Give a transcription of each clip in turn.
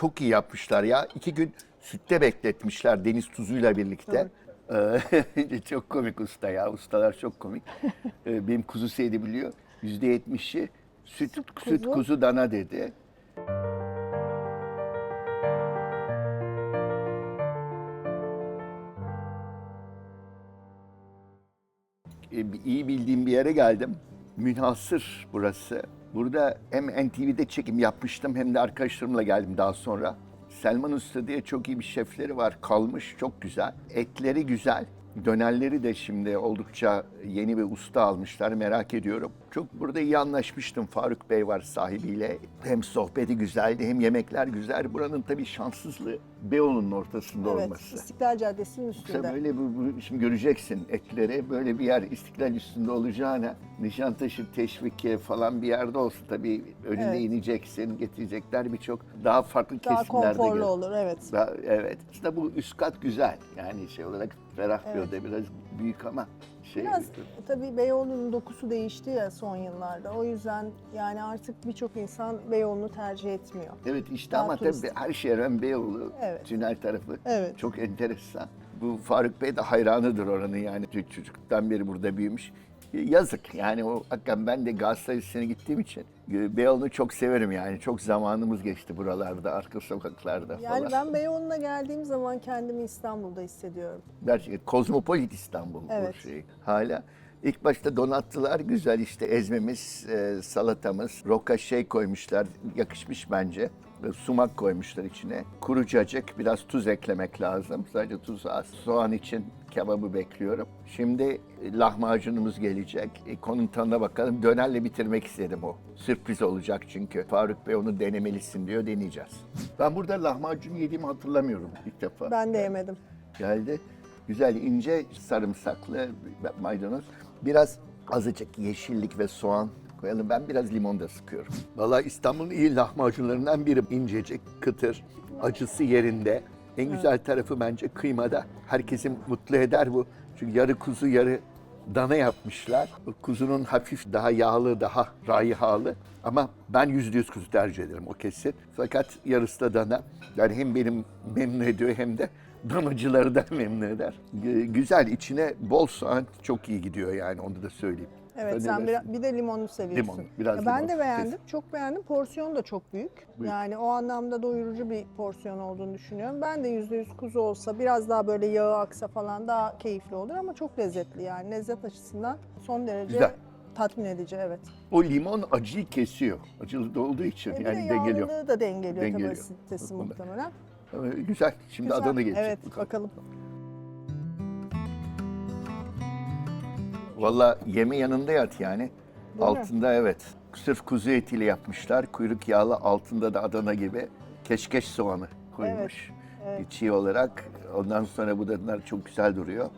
çok iyi yapmışlar ya. İki gün sütte bekletmişler deniz tuzuyla birlikte. Ee, çok komik usta ya. Ustalar çok komik. Ee, Benim kuzu seydi biliyor. Yüzde yetmişi süt, süt, kuzu. kuzu. dana dedi. e, bir- iyi bildiğim bir yere geldim. Münhasır burası. Burada hem NTV'de çekim yapmıştım hem de arkadaşlarımla geldim daha sonra. Selman Usta diye çok iyi bir şefleri var. Kalmış, çok güzel. Etleri güzel. Dönerleri de şimdi oldukça yeni bir usta almışlar. Merak ediyorum. Çok burada iyi anlaşmıştım. Faruk Bey var sahibiyle. Hem sohbeti güzeldi hem yemekler güzel. Buranın tabii şanssızlığı Beyoğlu'nun ortasında Evet, olması. İstiklal Caddesi'nin üstünde. böyle bu, bu- şimdi göreceksin etleri böyle bir yer istiklal üstünde olacağına Nişantaşı Teşvikiye falan bir yerde olsun tabii önünde Evet. ineceksin getirecekler birçok daha farklı Daha kesimlerde. konforlu gör- olur, evet. Daha- evet. Aslında bu üst kat güzel yani şey olarak ferah bir Evet. oda biraz büyük ama şey Biraz tabii Beyoğlu'nun dokusu değişti ya son yıllarda. O yüzden yani artık birçok insan Beyoğlu'nu tercih etmiyor. Evet işte Daha ama turistik. tabii her rağmen Beyoğlu Evet. tünel tarafı Evet. çok enteresan. Bu Faruk Bey de hayranıdır oranın yani Çocuk- çocukluktan beri burada büyümüş. Yazık yani o hakikaten ben de Galatasaray Lisesi'ne gittiğim için e, Beyoğlu'nu çok severim yani. Çok zamanımız geçti buralarda, arka sokaklarda Yani falan. ben Beyoğlu'na geldiğim zaman kendimi İstanbul'da hissediyorum. Gerçekten kozmopolit İstanbul Evet. bu şey. Hala ilk başta donattılar güzel işte ezmemiz, e, salatamız, roka şey koymuşlar yakışmış bence. E, Sumak koymuşlar içine. Kuru cacık, biraz tuz eklemek lazım. Sadece tuz az. Soğan için kebabı bekliyorum. Şimdi e, lahmacunumuz gelecek. E, konun tadına bakalım. Dönerle bitirmek istedim o. Sürpriz olacak çünkü. Faruk Bey onu denemelisin diyor. Deneyeceğiz. Ben burada lahmacun yediğimi hatırlamıyorum ilk defa. Ben de yemedim. geldi. Güzel ince sarımsaklı maydanoz. Biraz azıcık yeşillik ve soğan koyalım. Ben biraz limon da sıkıyorum. Vallahi İstanbul'un iyi lahmacunlarından biri. İncecik, kıtır, acısı yerinde. En güzel tarafı bence kıymada. Herkesi mutlu eder bu. Çünkü yarı kuzu yarı dana yapmışlar. Kuzunun hafif daha yağlı, daha rayhalı. Ama ben yüzde yüz kuzu tercih ederim o kesin. Fakat yarısı da dana. Yani hem benim memnun ediyor hem de danacıları da memnun eder. Güzel içine bol soğan çok iyi gidiyor yani onu da söyleyeyim. Evet Sen ne sen dersin? bir, bir de limonlu seviyorsun. Limon, biraz Ya ben limon, de beğendim. Çok beğendim. Porsiyon da çok büyük. Büyük. Yani o anlamda doyurucu bir porsiyon olduğunu düşünüyorum. Ben de %100 kuzu olsa biraz daha böyle yağı aksa falan daha keyifli olur ama çok lezzetli yani. Lezzet açısından son derece Güzel. tatmin edici evet. O limon acıyı kesiyor. Acılı da olduğu için E bir yani de dengeliyor. yağlılığı da dengeliyor, Dengeliyor. tabii asitesi muhtemelen. Güzel. Şimdi Güzel. Adana gelecek. Evet bakalım. Valla yeme yanında yat yani. mi? altında evet. Sırf kuzu etiyle yapmışlar. Kuyruk yağlı altında da Adana gibi keşkeş soğanı koymuş. evet. Çiğ olarak. Ondan sonra bu da çok güzel duruyor.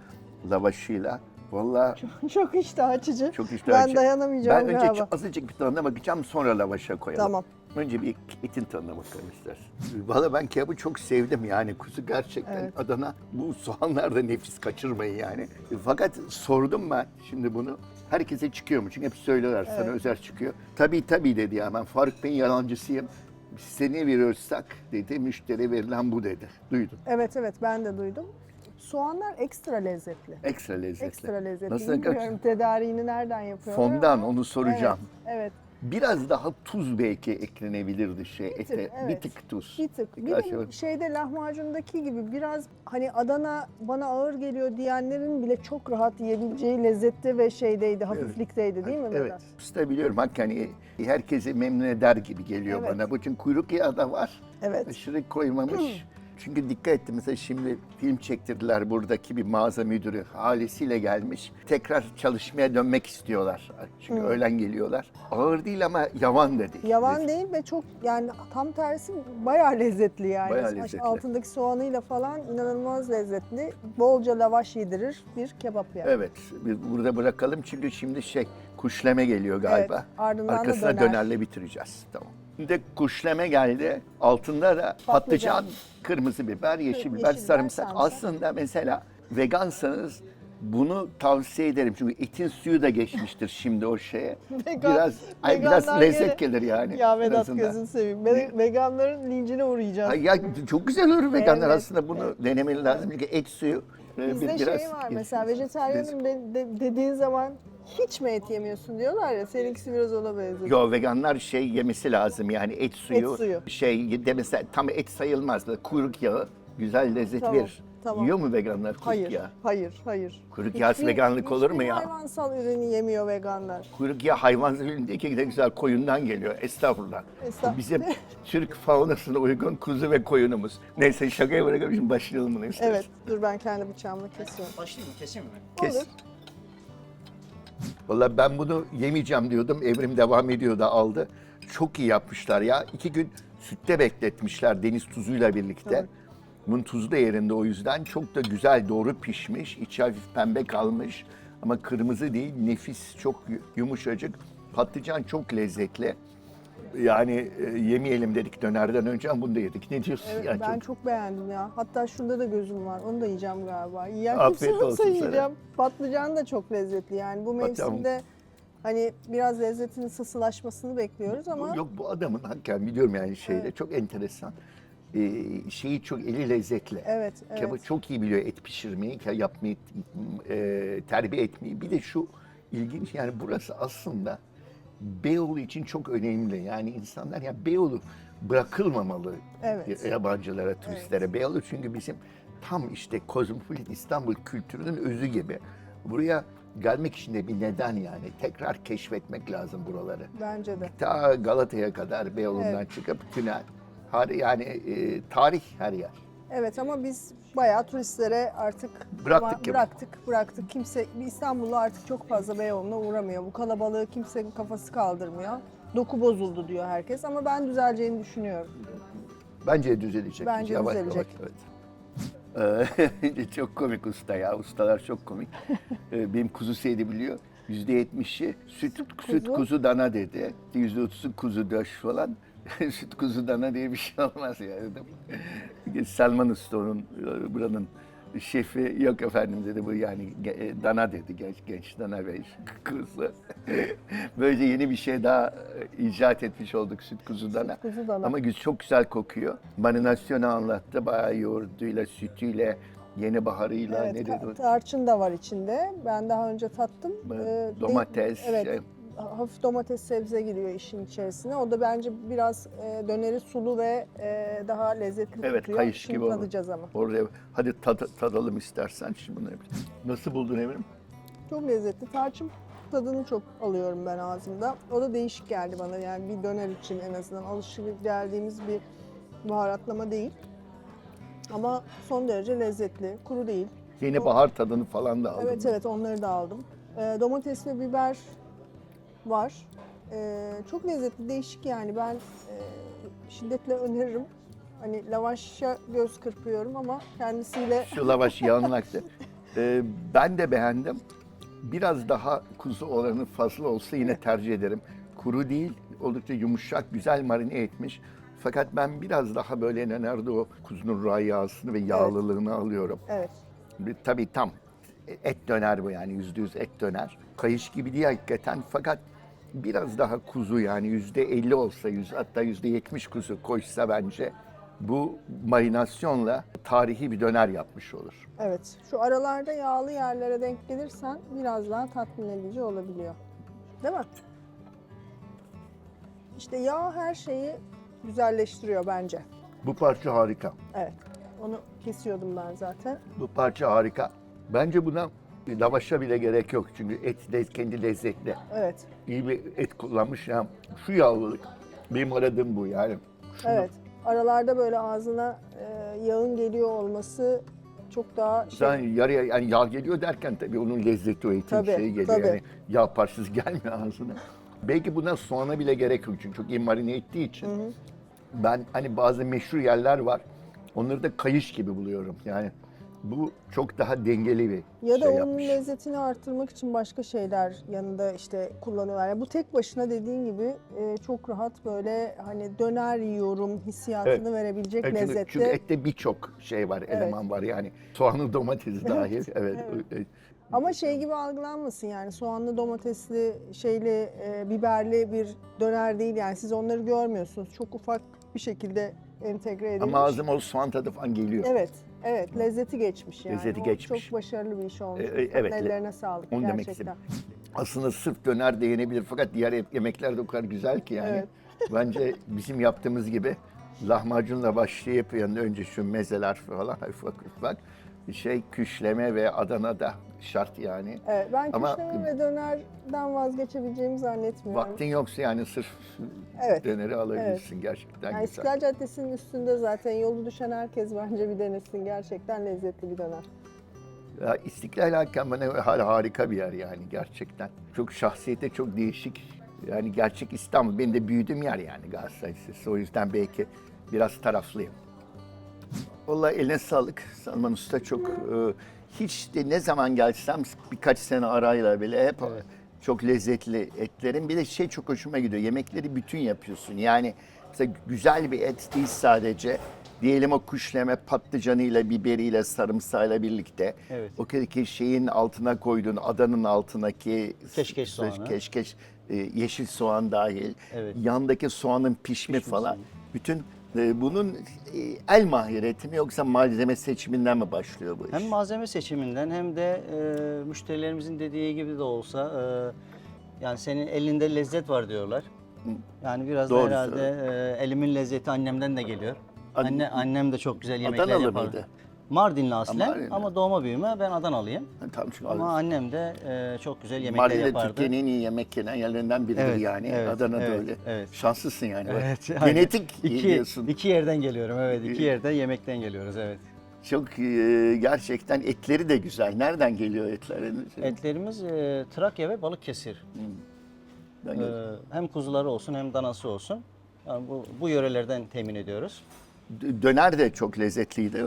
Lavaşıyla. Valla Çok iştah açıcı. çok iştah Ben açıcı. dayanamayacağım Ben önce galiba. azıcık bir tadına bakacağım sonra lavaşa koyalım. Tamam. Önce bir etin tadına bakalım istersen. Valla ben kebabı çok sevdim yani. Kuzu gerçekten Evet. Adana. Bu soğanlar da nefis kaçırmayın yani. Fakat sordum ben şimdi bunu. Herkese çıkıyor mu? Çünkü hep söylüyorlar sana Evet. özel çıkıyor. Tabii tabii dedi ya ben Faruk Bey'in yalancısıyım. Size ne veriyorsak dedi müşteri verilen bu dedi. Duydum. Evet evet ben de duydum. Soğanlar ekstra lezzetli. Ekstra lezzetli. Ekstra lezzetli. Nasıl Bilmiyorum tedariğini nereden yapıyorlar Fondan ama- onu soracağım. Evet, evet. Biraz daha tuz belki eklenebilirdi şey Bir tık, ete. Bir evet. tık tuz. Bir tık. Bir Birkaç de şey- şeyde lahmacundaki gibi biraz hani Adana bana ağır geliyor diyenlerin bile çok rahat yiyebileceği lezzette ve şeydeydi, hafiflikteydi değil mi Evet. biraz? Usta biliyorum hakikaten hani herkesi memnun eder gibi geliyor Evet. bana. Bu çünkü kuyruk yağı da var. Evet. Aşırı koymamış. Çünkü dikkat ettim mesela şimdi film çektirdiler buradaki bir mağaza müdürü ailesiyle gelmiş. Tekrar çalışmaya dönmek istiyorlar. Çünkü öğlen geliyorlar. Ağır değil ama yavan dedi. Yavan değil ve çok yani tam tersi bayağı lezzetli yani. Bayağı lezzetli. Altındaki soğanıyla falan inanılmaz lezzetli. Bolca lavaş yedirir bir kebap yani. Evet, biz burada bırakalım çünkü şimdi şey kuşleme geliyor galiba. Evet, ardından da Arkasına döner. dönerle bitireceğiz. Tamam. Şimdi kuşleme geldi. Altında da patlıcan, Patlıcan. kırmızı biber, yeşil yeşil biber, sarımsak. sarımsak. Aslında mesela vegansanız Bunu tavsiye ederim çünkü etin suyu da geçmiştir şimdi o şeye. Vegan- biraz ay biraz lezzet gene- gelir yani. Ya Vedat gözünü seveyim. Ve- Veganların lincine uğrayacağız. Ay ya çok güzel olur veganlar Evet, aslında bunu denemeli lazım çünkü et suyu e, Bizde bir- şey biraz var geç- mesela vejetaryenim de, de- dediğin zaman hiç mi et yemiyorsun diyorlar ya. Seninkisi biraz ona benziyor. Yo veganlar şey yemesi lazım yani et suyu, Et suyu. şey de mesela tam et sayılmaz da kuyruk yağı güzel lezzet Tamam, verir. tamam. Yiyor mu veganlar kuyruk Hayır, yağı? hayır, hayır. Kuyruk yağı Hiçbir- veganlık olur mu hiçbir ya? hayvansal ürünü yemiyor veganlar. Kuyruk yağı hayvan ürünündeki de güzel koyundan geliyor. Estağfurullah. Estağfurullah. Bizim Türk faunasına uygun kuzu ve koyunumuz. Neyse şakaya bırakalım şimdi başlayalım bunu istersen. Evet, dur ben kendi bıçağımla kesiyorum. Başlayayım mı? Keseyim mi? Kes. Olur. Vallahi ben bunu yemeyeceğim diyordum. Evrim devam ediyor da aldı. Çok iyi yapmışlar ya. İki gün sütte bekletmişler deniz tuzuyla birlikte. Evet. Bunun tuzu da yerinde o yüzden. Çok da güzel doğru pişmiş. İçi hafif pembe kalmış. Ama kırmızı değil nefis çok yu- yumuşacık. Patlıcan çok lezzetli. Yani e, yemeyelim dedik dönerden önce ama bunu da yedik. Ne diyorsun? Evet, ya ben çok- çok... beğendim ya. Hatta şurada da gözüm var. Onu da yiyeceğim galiba. Yiyen Afiyet kimse yoksa olsun sana. yiyeceğim. Patlıcan da çok lezzetli yani. Bu Patlıcan- mevsimde hani biraz lezzetinin sısılaşmasını bekliyoruz ama Yok bu adamın hakikaten biliyorum yani şeyde çok enteresan. Ee, şeyi çok eli lezzetli. evet, Kebap evet. çok iyi biliyor et pişirmeyi, ke- yapmayı, e, terbiye etmeyi. Bir de şu ilginç yani burası aslında Beyoğlu için çok önemli. Yani insanlar ya Beyoğlu bırakılmamalı Evet. yabancılara, turistlere. Beyoğlu çünkü bizim tam işte kozmopolit İstanbul kültürünün özü gibi. Buraya gelmek için de bir neden yani. Tekrar keşfetmek lazım buraları. Bence de. Ta Galata'ya kadar Beyoğlu'ndan Evet. çıkıp tünel. Har- Yani e, tarih her yer. Evet ama biz bayağı turistlere artık Bıraktık ama bıraktık, bıraktık. Kimse İstanbul'da artık çok fazla Beyoğlu'na uğramıyor. Bu kalabalığı kimse kafası kaldırmıyor. Doku bozuldu diyor herkes ama ben düzeleceğini düşünüyorum. Bence düzelecek. Bence düzelecek. evet. Ee, çok komik usta ya. Ustalar çok komik. Ee, Benim kuzu seydi biliyor. Yüzde yetmişi süt, süt kuzu. kuzu dana dedi. Yüzde otuzu kuzu döş falan. süt kuzu dana diye bir şey olmaz ya dedim. Selman Usta onun e, buranın şefi yok efendim dedi bu yani e, dana dedi genç genç dana ve kuzu. Böylece yeni bir şey daha e, icat etmiş olduk süt kuzu dana. kuzu dana. Ama çok güzel kokuyor. Marinasyonu anlattı. Bayağı yoğurduyla, sütüyle, yeni baharıyla Evet, ne dedi? tarçın da var içinde. Ben daha önce tattım. Ee, domates, evet. Hafif domates sebze giriyor işin içerisine. O da bence biraz e, döneri sulu ve e, daha lezzetli Evet, tutuyor. kayış Şimdi gibi tadacağız ama. Orada hadi tad- tadalım istersen şimdi bunu. Nasıl buldun Emrim? Çok lezzetli. Tarçın tadını çok alıyorum ben ağzımda. O da değişik geldi bana yani bir döner için en azından alışık geldiğimiz bir baharatlama değil. Ama son derece lezzetli. Kuru değil. Yeni O- bahar tadını falan da aldım. Evet evet onları da aldım. Ee, domates ve biber var. Ee, çok lezzetli, değişik yani. Ben e, şiddetle öneririm. Hani lavaşa göz kırpıyorum ama kendisiyle Şu lavaş yanlaktı. Ee, ben de beğendim. Biraz daha kuzu oranı fazla olsa yine tercih ederim. Kuru değil, oldukça yumuşak, güzel marine etmiş. Fakat ben biraz daha böyle ne nerede o kuzunun rayasını ve yağlılığını alıyorum. evet Tabii tam et döner bu yani yüzde yüz et döner. Kayış gibi değil hakikaten fakat biraz daha kuzu yani yüzde elli olsa yüz hatta yüzde yetmiş kuzu koysa bence bu marinasyonla tarihi bir döner yapmış olur. evet. Şu aralarda yağlı yerlere denk gelirsen biraz daha tatmin edici olabiliyor. Değil mi? İşte yağ her şeyi güzelleştiriyor bence. Bu parça harika. Evet. Onu kesiyordum ben zaten. Bu parça harika. Bence buna lavaşa bile gerek yok çünkü et de kendi lezzetli. Evet. İyi bir et kullanmış ya. Şu yağlılık benim aradığım bu yani. Şunu- Evet. Aralarda böyle ağzına e, yağın geliyor olması çok daha şey. Sen yarıya yani yağ geliyor derken tabii onun lezzeti o etin Tabii, şeyi geliyor tabii. yani yağ parçası gelmiyor ağzına. Belki buna soğana bile gerek yok çünkü çok iyi marine ettiği için. Ben hani bazı meşhur yerler var. Onları da kayış gibi buluyorum. Yani bu çok daha dengeli bir Ya da şey onun yapmış. lezzetini arttırmak için başka şeyler yanında işte kullanıyorlar. Yani bu tek başına dediğin gibi e, çok rahat böyle hani döner yiyorum hissiyatını Evet. verebilecek Evet, çünkü, lezzette. çünkü ette birçok şey var, eleman var yani. Soğanı domatesi dahil. evet. Evet. evet. Ama şey gibi algılanmasın yani soğanlı, domatesli, şeyli, e, biberli bir döner değil yani siz onları görmüyorsunuz. Çok ufak bir şekilde entegre edilmiş. Ama ağzıma o soğan tadı falan geliyor. Evet, evet lezzeti geçmiş yani. Lezzeti O geçmiş. Çok başarılı bir iş olmuş. E, e, evet, le- Ellerine sağlık Onu demek gerçekten. istedim. Aslında sırf döner de yenebilir fakat diğer yemekler de o kadar güzel ki yani. Evet. Bence bizim yaptığımız gibi lahmacunla başlayıp yani önce şu mezeler falan ufak ufak şey küşleme ve Adana'da şart yani. Evet, ben Ama- küşleme ve dönerden vazgeçebileceğimi zannetmiyorum. Vaktin yoksa yani sırf Evet. döneri alabilirsin gerçekten Yani güzel. İstiklal Caddesi'nin üstünde zaten yolu düşen herkes bence bir denesin. Gerçekten lezzetli bir döner. Ya İstiklal hala harika bir yer yani gerçekten. Çok şahsiyete çok değişik. Yani gerçek İstanbul. Benim de büyüdüğüm yer yani Galatasaray Lisesi. O yüzden belki biraz taraflıyım. Vallahi eline sağlık. Salman Usta çok e, hiç de ne zaman gelsem birkaç sene arayla bile hep çok lezzetli etlerin. Bir de şey çok hoşuma gidiyor. Yemekleri bütün yapıyorsun. Yani mesela güzel bir et değil sadece. Diyelim o kuşleme patlıcanıyla, biberiyle, sarımsağıyla birlikte. Evet. O ki şeyin altına koyduğun adanın altındaki Keşkeş soğanı. keşkeş, e, yeşil soğan dahil. Evet. Yandaki soğanın pişme falan. Bütün bunun e, el mahireti mi yoksa malzeme seçiminden mi başlıyor bu iş? Hem malzeme seçiminden hem de e, müşterilerimizin dediği gibi de olsa e, yani senin elinde lezzet var diyorlar. Yani biraz Doğru da herhalde e, elimin lezzeti annemden de geliyor. An- Anne annem de çok güzel yemekler Adanalı yapar. mıydı? Mardinli aslen Mardinli. ama doğma büyüme ben Adanalıyım. Ha, Tamam çünkü Ama annem de e, çok güzel yemekler Mardin de yapardı. Türkiye'nin en iyi yemek yenen yerlerinden biridir Evet, yani. evet, Adana'da evet, öyle. evet. Şanslısın yani. Evet. aynen. Genetik iki, diyorsun. iki yerden geliyorum evet. iki yerden yemekten geliyoruz evet. Çok e, gerçekten etleri de güzel. Nereden geliyor etlerin? Etlerimiz e, Trakya ve Balıkesir. Ben Ee, hem kuzuları olsun hem danası olsun. Yani bu, bu yörelerden temin ediyoruz. Döner de çok lezzetliydi.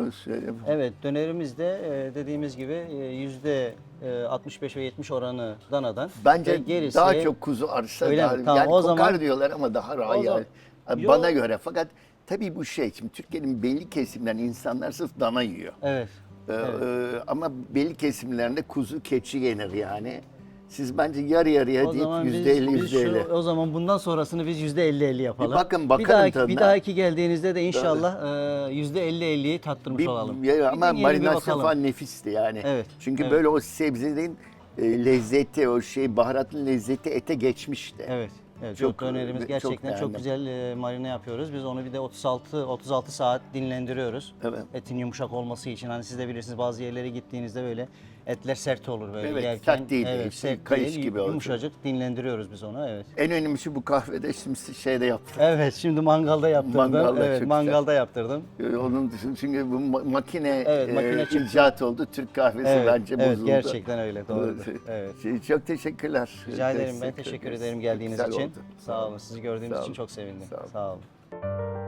Evet dönerimiz de e, dediğimiz gibi e, yüzde e, 65 ve 70 oranı danadan. Bence ve gerisi, daha çok kuzu arsa Öyle mi? daha, Tamam, yani o kokar zaman- diyorlar ama daha rahat zaman- yani. Bana göre fakat tabii bu şey şimdi Türkiye'nin belli kesimlerinde insanlar sırf dana yiyor. Evet. Ee, Evet. e, ama belli kesimlerinde kuzu keçi yenir yani. Siz bence yarı yarıya deyip yüzde elli biz yüzde elli. şu, o zaman bundan sonrasını biz yüzde 50-50 yapalım. Bir bakın, bir bakalım dahaki, tadına. bir dahaki geldiğinizde de inşallah e, yüzde 50-50'yi tattırmış Bir, olalım. ya- Bir ama deneyelim, bir marinasyon bakalım. falan nefisti yani. Evet, Çünkü evet. böyle o sebzenin e, lezzeti, o şey baharatın lezzeti ete geçmişti. Evet. Evet, Çok, çok, dönerimiz çok gerçekten çok, beğendim. güzel e, marine yapıyoruz. Biz onu bir de 36 36 saat dinlendiriyoruz. Evet. Etin yumuşak olması için. Hani siz de bilirsiniz bazı yerlere gittiğinizde böyle etler sert olur böyle Evet, yerken. sert değil, Evet, sert kayış değil, gibi olacak. Yumuşacık dinlendiriyoruz biz onu. Evet. En önemlisi bu kahvede şimdi şeyde yaptık. Evet, şimdi mangalda yaptırdım. Mangalda evet, çok mangalda yaptırdım. Ee, Onun dışında çünkü bu ma- makine, Evet, makine e, çıktı. icat oldu. Türk kahvesi Evet, bence evet bozuldu. gerçekten öyle. Doğru. Şey- Evet. şey, Çok teşekkürler. Rica ederim. Ben teşekkür ederiz. ederim geldiğiniz Güzel için. oldu. Sağ olun. Sizi gördüğümüz Sağ için olun. çok sevindim. Sağ olun. Sağ olun.